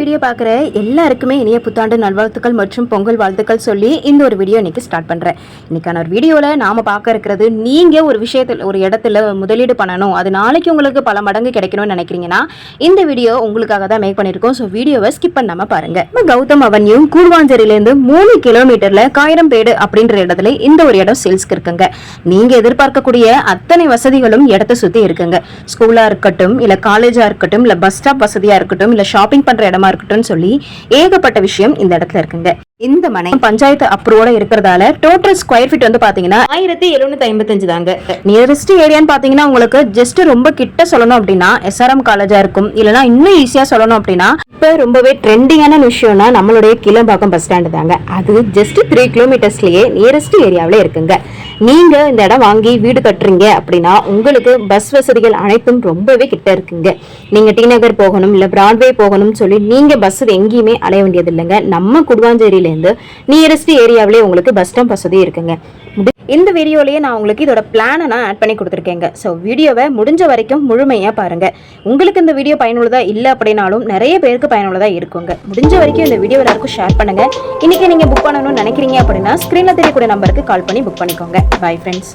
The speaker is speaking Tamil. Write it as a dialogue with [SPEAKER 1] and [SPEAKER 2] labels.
[SPEAKER 1] வீடியோ பார்க்குற எல்லாருக்குமே இனிய புத்தாண்டு நல்வாழ்த்துக்கள் மற்றும் பொங்கல் வாழ்த்துக்கள் சொல்லி இந்த ஒரு வீடியோ இன்னைக்கு ஸ்டார்ட் பண்ணுறேன் இன்னைக்கான ஒரு வீடியோவில் நாம் பார்க்க இருக்கிறது நீங்கள் ஒரு விஷயத்தில் ஒரு இடத்துல முதலீடு பண்ணணும் அது நாளைக்கு உங்களுக்கு பல மடங்கு கிடைக்கணும்னு நினைக்கிறீங்கன்னா இந்த வீடியோ உங்களுக்காக தான் மேக் பண்ணியிருக்கோம். ஸோ வீடியோவை ஸ்கிப் பண்ணாமல் பாருங்க. இப்போ கௌதம் அவன்யூ கூடுவாஞ்சேரியிலேருந்து மூணு கிலோமீட்டரில் காயிரம்பேடு அப்படின்ற இடத்துல இந்த ஒரு இடம் சேல்ஸ்க்கு இருக்குங்க. நீங்கள் எதிர்பார்க்கக்கூடிய அத்தனை வசதிகளும் இடத்த சுற்றி இருக்குங்க. ஸ்கூலாக இருக்கட்டும் இல்லை காலேஜாக இருக்கட்டும் இல்லை பஸ் ஸ்டாப் வசதியாக இருக்கட்டும் இல்லை ஷாப்பிங் பண்ணுற இடமா இருக்கட்டும் சொல்லி ஏகப்பட்ட விஷயம் இந்த இடத்துல இருக்குங்க. இந்த மனை பஞ்சாயத்து அப்ரூவோட இருக்கிறதால டோட்டல் ஸ்கொயர் ஃபீட் வந்து பாத்தீங்கன்னா ஆயிரத்தி எழுநூத்தி ஐம்பத்தஞ்சு தாங்க. நியரஸ்ட் ஏரியான்னு பாத்தீங்கன்னா உங்களுக்கு ஜஸ்ட் ரொம்ப கிட்ட சொல்லணும் அப்படின்னா எஸ்ஆர்எம் காலேஜா இருக்கும். இல்லைன்னா இன்னும் ஈஸியா சொல்லணும் அப்படின்னா இப்ப ரொம்பவே ட்ரெண்டிங்கான விஷயம்னா நம்மளுடைய கிளம்பாக்கம் பஸ் ஸ்டாண்டு தாங்க. அது ஜஸ்ட் த்ரீ கிலோமீட்டர்ஸ்லயே நியரஸ்ட் ஏரியாவிலே இருக்குங்க. நீங்க இந்த இடம் வாங்கி வீடு கட்டுறீங்க அப்படின்னா உங்களுக்கு பஸ் வசதிகள் அனைத்தும் ரொம்பவே கிட்ட இருக்குங்க. நீங்க டி நகர் போகணும் இல்ல பிராட்வே போகணும்னு சொல்லி நீங்க பஸ் எங்கேயுமே அலைய வேண்டியது இல்லைங்க நம்ம குடுவாஞ்சேரியில இருந்து நியரஸ்ட் ஏரியாவிலே உங்களுக்கு பஸ் ஸ்டாப் வசதி இருக்குங்க. இந்த வீடியோலயே நான் உங்களுக்கு இதோட பிளானை நான் ஆட் பண்ணி கொடுத்துருக்கேங்க. ஸோ வீடியோவை முடிஞ்ச வரைக்கும் முழுமையாக பாருங்க. உங்களுக்கு இந்த வீடியோ பயனுள்ளதா இல்லை அப்படின்னாலும் நிறைய பேருக்கு பயனுள்ளதாக இருக்குங்க. முடிஞ்ச வரைக்கும் இந்த வீடியோ எல்லாருக்கும் ஷேர் பண்ணுங்க. இன்னைக்கு நீங்க புக் பண்ணணும்னு நினைக்கிறீங்க அப்படின்னா ஸ்க்ரீனில் தெரியக்கூடிய நம்பருக்கு கால் பண்ணி புக் பண்ணிக்கோங்க. Bye friends